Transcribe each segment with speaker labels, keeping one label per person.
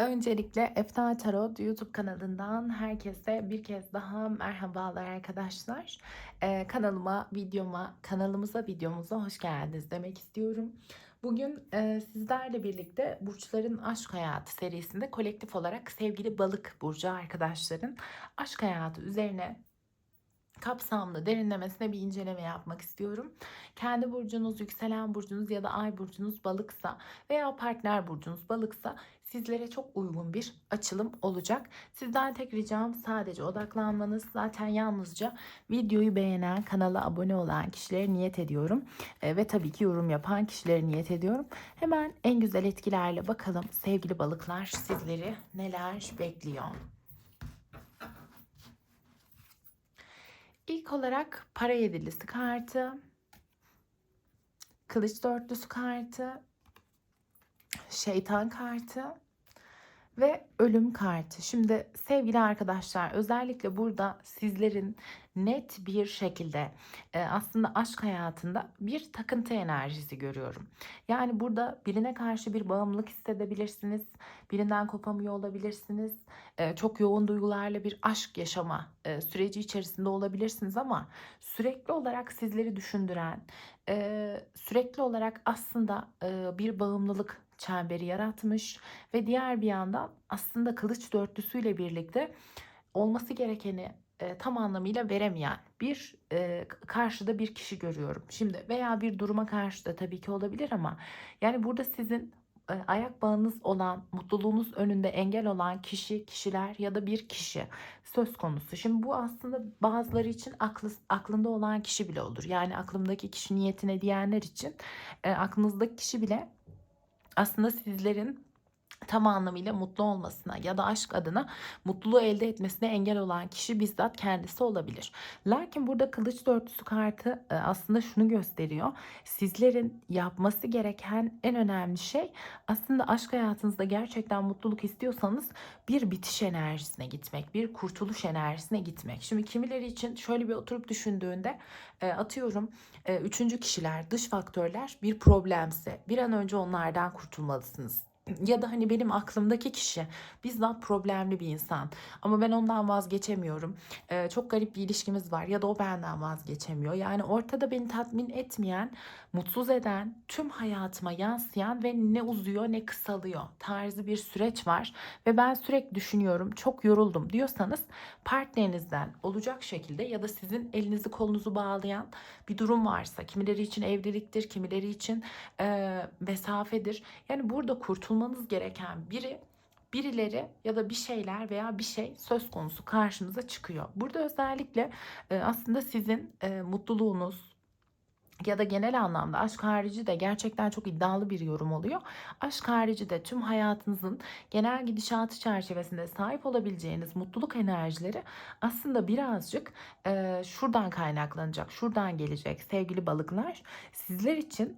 Speaker 1: Öncelikle Efsane Tarot YouTube kanalından herkese bir kez daha merhabalar arkadaşlar. Ee, kanalıma, videoma, kanalımıza, videomuza hoş geldiniz demek istiyorum. Bugün e, sizlerle birlikte Burçların Aşk Hayatı serisinde kolektif olarak sevgili balık burcu arkadaşların aşk hayatı üzerine kapsamlı derinlemesine bir inceleme yapmak istiyorum. Kendi burcunuz, yükselen burcunuz ya da ay burcunuz balıksa veya partner burcunuz balıksa sizlere çok uygun bir açılım olacak. Sizden tek ricam sadece odaklanmanız. Zaten yalnızca videoyu beğenen, kanala abone olan kişilere niyet ediyorum. E, ve tabii ki yorum yapan kişilere niyet ediyorum. Hemen en güzel etkilerle bakalım sevgili balıklar sizleri neler bekliyor. İlk olarak para yedilisi kartı, kılıç dörtlüsü kartı, şeytan kartı ve ölüm kartı. Şimdi sevgili arkadaşlar özellikle burada sizlerin net bir şekilde e, aslında aşk hayatında bir takıntı enerjisi görüyorum. Yani burada birine karşı bir bağımlılık hissedebilirsiniz. Birinden kopamıyor olabilirsiniz. E, çok yoğun duygularla bir aşk yaşama e, süreci içerisinde olabilirsiniz ama sürekli olarak sizleri düşündüren, sürekli olarak aslında bir bağımlılık çemberi yaratmış ve diğer bir yandan aslında kılıç dörtlüsüyle birlikte olması gerekeni e, tam anlamıyla veremeyen bir e, karşıda bir kişi görüyorum. Şimdi veya bir duruma karşı da tabii ki olabilir ama yani burada sizin e, ayak bağınız olan, mutluluğunuz önünde engel olan kişi, kişiler ya da bir kişi söz konusu. Şimdi bu aslında bazıları için aklı, aklında olan kişi bile olur. Yani aklımdaki kişi niyetine diyenler için e, aklınızdaki kişi bile aslında sizlerin tam anlamıyla mutlu olmasına ya da aşk adına mutluluğu elde etmesine engel olan kişi bizzat kendisi olabilir. Lakin burada kılıç dörtlüsü kartı e, aslında şunu gösteriyor. Sizlerin yapması gereken en önemli şey aslında aşk hayatınızda gerçekten mutluluk istiyorsanız bir bitiş enerjisine gitmek, bir kurtuluş enerjisine gitmek. Şimdi kimileri için şöyle bir oturup düşündüğünde e, atıyorum e, üçüncü kişiler, dış faktörler bir problemse bir an önce onlardan kurtulmalısınız ya da hani benim aklımdaki kişi bizzat problemli bir insan ama ben ondan vazgeçemiyorum. Ee, çok garip bir ilişkimiz var ya da o benden vazgeçemiyor. Yani ortada beni tatmin etmeyen, mutsuz eden, tüm hayatıma yansıyan ve ne uzuyor ne kısalıyor tarzı bir süreç var ve ben sürekli düşünüyorum, çok yoruldum diyorsanız partnerinizden olacak şekilde ya da sizin elinizi kolunuzu bağlayan bir durum varsa kimileri için evliliktir, kimileri için e, mesafedir. Yani burada kurtulmanız gereken biri birileri ya da bir şeyler veya bir şey söz konusu karşınıza çıkıyor. Burada özellikle e, aslında sizin e, mutluluğunuz, ya da genel anlamda aşk harici de gerçekten çok iddialı bir yorum oluyor. Aşk harici de tüm hayatınızın genel gidişatı çerçevesinde sahip olabileceğiniz mutluluk enerjileri aslında birazcık e, şuradan kaynaklanacak, şuradan gelecek sevgili balıklar. Sizler için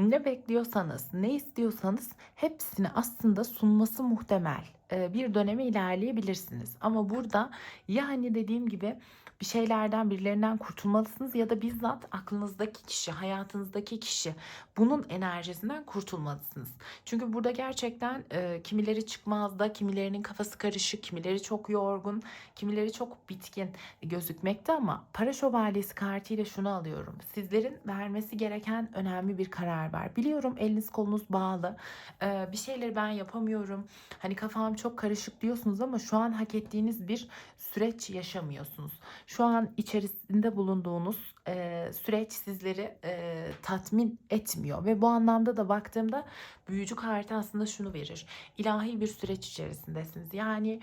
Speaker 1: ne bekliyorsanız, ne istiyorsanız hepsini aslında sunması muhtemel bir döneme ilerleyebilirsiniz. Ama burada yani dediğim gibi bir şeylerden birilerinden kurtulmalısınız ya da bizzat aklınızdaki kişi, hayatınızdaki kişi bunun enerjisinden kurtulmalısınız. Çünkü burada gerçekten e, kimileri çıkmazda, kimilerinin kafası karışık, kimileri çok yorgun, kimileri çok bitkin gözükmekte ama para şövalyesi kartıyla şunu alıyorum. Sizlerin vermesi gereken önemli bir karar var. Biliyorum eliniz kolunuz bağlı. E, bir şeyleri ben yapamıyorum. Hani kafam çok karışık diyorsunuz ama şu an hak ettiğiniz bir süreç yaşamıyorsunuz. Şu an içerisinde bulunduğunuz e, süreç sizleri e, tatmin etmiyor ve bu anlamda da baktığımda büyücü kartı aslında şunu verir. İlahi bir süreç içerisindesiniz. Yani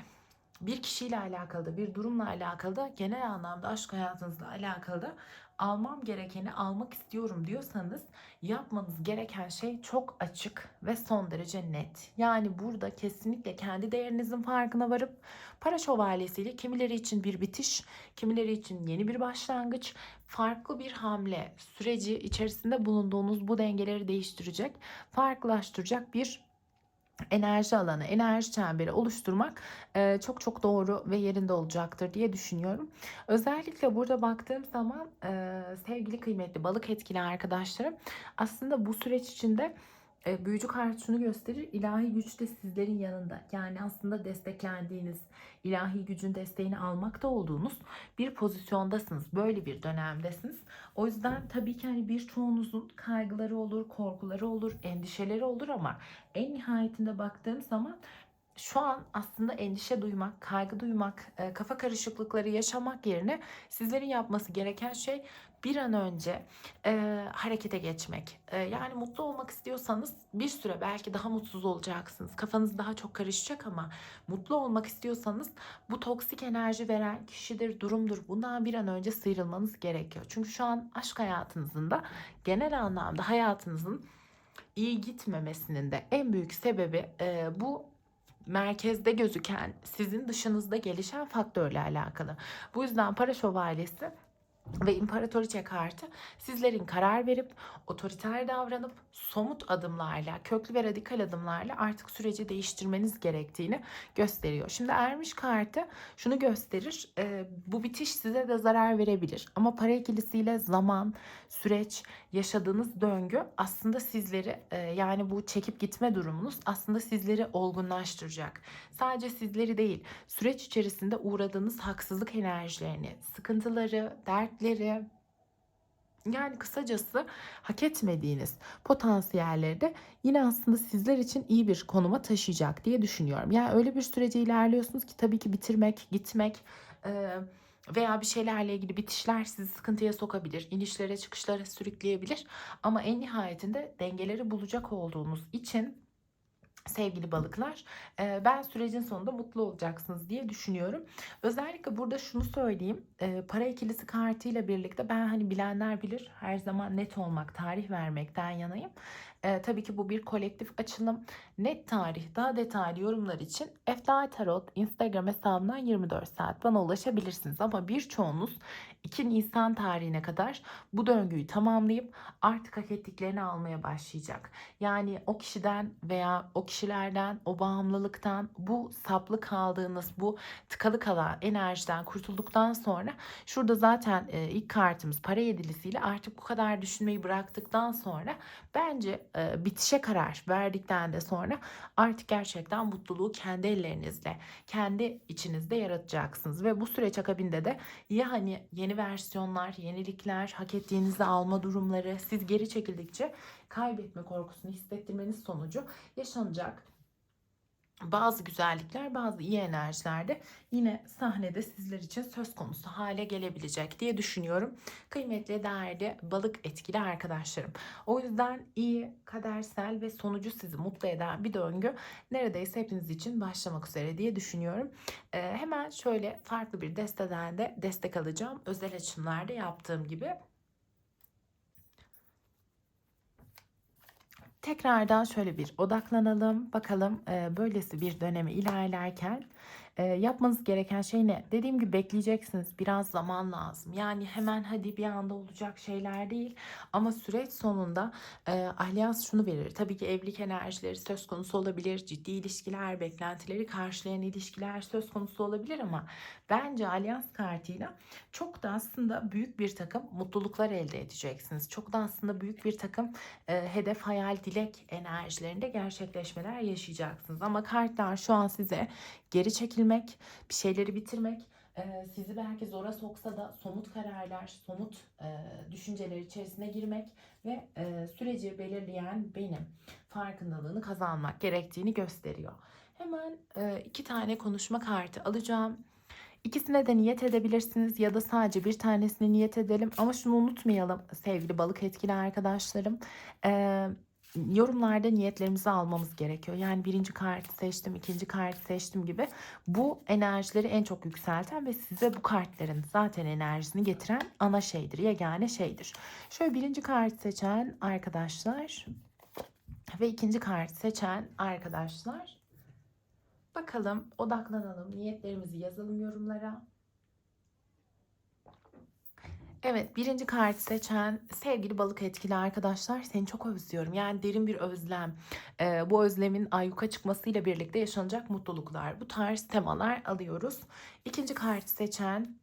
Speaker 1: bir kişiyle alakalı da bir durumla alakalı da genel anlamda aşk hayatınızla alakalı da almam gerekeni almak istiyorum diyorsanız yapmanız gereken şey çok açık ve son derece net. Yani burada kesinlikle kendi değerinizin farkına varıp para şövalyesiyle kimileri için bir bitiş, kimileri için yeni bir başlangıç, farklı bir hamle süreci içerisinde bulunduğunuz bu dengeleri değiştirecek, farklılaştıracak bir enerji alanı, enerji çemberi oluşturmak e, çok çok doğru ve yerinde olacaktır diye düşünüyorum. Özellikle burada baktığım zaman e, sevgili kıymetli balık etkili arkadaşlarım aslında bu süreç içinde E, büyücü kart şunu gösterir. ilahi güç de sizlerin yanında. Yani aslında desteklendiğiniz, ilahi gücün desteğini almakta olduğunuz bir pozisyondasınız. Böyle bir dönemdesiniz. O yüzden tabii ki hani birçoğunuzun kaygıları olur, korkuları olur, endişeleri olur ama en nihayetinde baktığım zaman şu an aslında endişe duymak, kaygı duymak, e, kafa karışıklıkları yaşamak yerine sizlerin yapması gereken şey bir an önce e, harekete geçmek. E, yani mutlu olmak istiyorsanız bir süre belki daha mutsuz olacaksınız. Kafanız daha çok karışacak ama mutlu olmak istiyorsanız bu toksik enerji veren kişidir, durumdur. Bundan bir an önce sıyrılmanız gerekiyor. Çünkü şu an aşk hayatınızın da genel anlamda hayatınızın iyi gitmemesinin de en büyük sebebi e, bu merkezde gözüken sizin dışınızda gelişen faktörle alakalı. Bu yüzden para şövalyesi ve imparatoriçe kartı sizlerin karar verip otoriter davranıp somut adımlarla, köklü ve radikal adımlarla artık süreci değiştirmeniz gerektiğini gösteriyor. Şimdi ermiş kartı şunu gösterir. E, bu bitiş size de zarar verebilir. Ama para ikilisiyle zaman, süreç, yaşadığınız döngü aslında sizleri e, yani bu çekip gitme durumunuz aslında sizleri olgunlaştıracak. Sadece sizleri değil, süreç içerisinde uğradığınız haksızlık enerjilerini, sıkıntıları, dertleri, yani kısacası hak etmediğiniz potansiyelleri de yine aslında sizler için iyi bir konuma taşıyacak diye düşünüyorum. Yani öyle bir sürece ilerliyorsunuz ki tabii ki bitirmek, gitmek veya bir şeylerle ilgili bitişler sizi sıkıntıya sokabilir, inişlere çıkışlara sürükleyebilir. Ama en nihayetinde dengeleri bulacak olduğunuz için sevgili balıklar. Ben sürecin sonunda mutlu olacaksınız diye düşünüyorum. Özellikle burada şunu söyleyeyim. Para ikilisi kartıyla birlikte ben hani bilenler bilir her zaman net olmak, tarih vermekten yanayım. E, tabii ki bu bir kolektif açılım. Net tarih, daha detaylı yorumlar için Eflay Tarot Instagram hesabından 24 saat bana ulaşabilirsiniz. Ama birçoğunuz 2 Nisan tarihine kadar bu döngüyü tamamlayıp artık hak ettiklerini almaya başlayacak. Yani o kişiden veya o kişilerden, o bağımlılıktan, bu saplı kaldığınız, bu tıkalı kalan enerjiden kurtulduktan sonra şurada zaten e, ilk kartımız para yedilisiyle artık bu kadar düşünmeyi bıraktıktan sonra bence e, bitişe karar verdikten de sonra artık gerçekten mutluluğu kendi ellerinizle, kendi içinizde yaratacaksınız. Ve bu süreç akabinde de ya hani yeni versiyonlar, yenilikler, hak ettiğinizi alma durumları siz geri çekildikçe kaybetme korkusunu hissettirmeniz sonucu yaşanacak bazı güzellikler, bazı iyi enerjiler de yine sahnede sizler için söz konusu hale gelebilecek diye düşünüyorum. Kıymetli, değerli balık etkili arkadaşlarım. O yüzden iyi, kadersel ve sonucu sizi mutlu eden bir döngü neredeyse hepiniz için başlamak üzere diye düşünüyorum. Ee, hemen şöyle farklı bir desteden de destek alacağım. Özel açımlarda yaptığım gibi. Tekrardan şöyle bir odaklanalım. Bakalım e, böylesi bir dönemi ilerlerken e, yapmanız gereken şey ne? Dediğim gibi bekleyeceksiniz. Biraz zaman lazım. Yani hemen hadi bir anda olacak şeyler değil. Ama süreç sonunda e, alyans şunu verir. Tabii ki evlilik enerjileri söz konusu olabilir. Ciddi ilişkiler, beklentileri karşılayan ilişkiler söz konusu olabilir ama bence alyans kartıyla çok da aslında büyük bir takım mutluluklar elde edeceksiniz. Çok da aslında büyük bir takım e, hedef, hayal, dilek enerjilerinde gerçekleşmeler yaşayacaksınız. Ama kartlar şu an size geri çekilmek, bir şeyleri bitirmek, sizi belki zora soksa da somut kararlar, somut düşünceler içerisine girmek ve süreci belirleyen benim farkındalığını kazanmak gerektiğini gösteriyor. Hemen iki tane konuşma kartı alacağım. İkisine de niyet edebilirsiniz ya da sadece bir tanesini niyet edelim. Ama şunu unutmayalım sevgili balık etkili arkadaşlarım. Ee, yorumlarda niyetlerimizi almamız gerekiyor. Yani birinci kartı seçtim, ikinci kartı seçtim gibi. Bu enerjileri en çok yükselten ve size bu kartların zaten enerjisini getiren ana şeydir, yegane şeydir. Şöyle birinci kartı seçen arkadaşlar ve ikinci kartı seçen arkadaşlar. Bakalım, odaklanalım, niyetlerimizi yazalım yorumlara. Evet birinci kartı seçen sevgili balık etkili arkadaşlar seni çok özlüyorum. Yani derin bir özlem. Ee, bu özlemin ayyuka çıkmasıyla birlikte yaşanacak mutluluklar. Bu tarz temalar alıyoruz. İkinci kartı seçen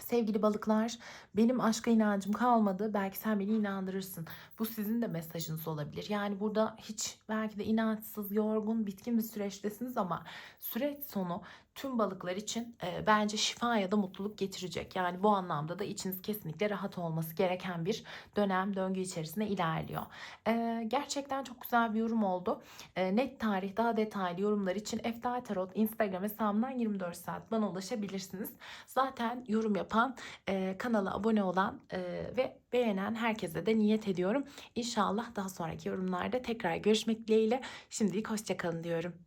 Speaker 1: Sevgili balıklar, benim aşka inancım kalmadı. Belki sen beni inandırırsın. Bu sizin de mesajınız olabilir. Yani burada hiç belki de inançsız, yorgun, bitkin bir süreçtesiniz ama süreç sonu tüm balıklar için e, bence şifa ya da mutluluk getirecek. Yani bu anlamda da içiniz kesinlikle rahat olması gereken bir dönem, döngü içerisinde ilerliyor. E, gerçekten çok güzel bir yorum oldu. E, net tarih, daha detaylı yorumlar için Eftal Tarot Instagram hesabından 24 saat bana ulaşabilirsiniz. Zaten yorum yapan, e, kanala abone olan e, ve beğenen herkese de niyet ediyorum. İnşallah daha sonraki yorumlarda tekrar görüşmek dileğiyle. Şimdilik hoşçakalın diyorum.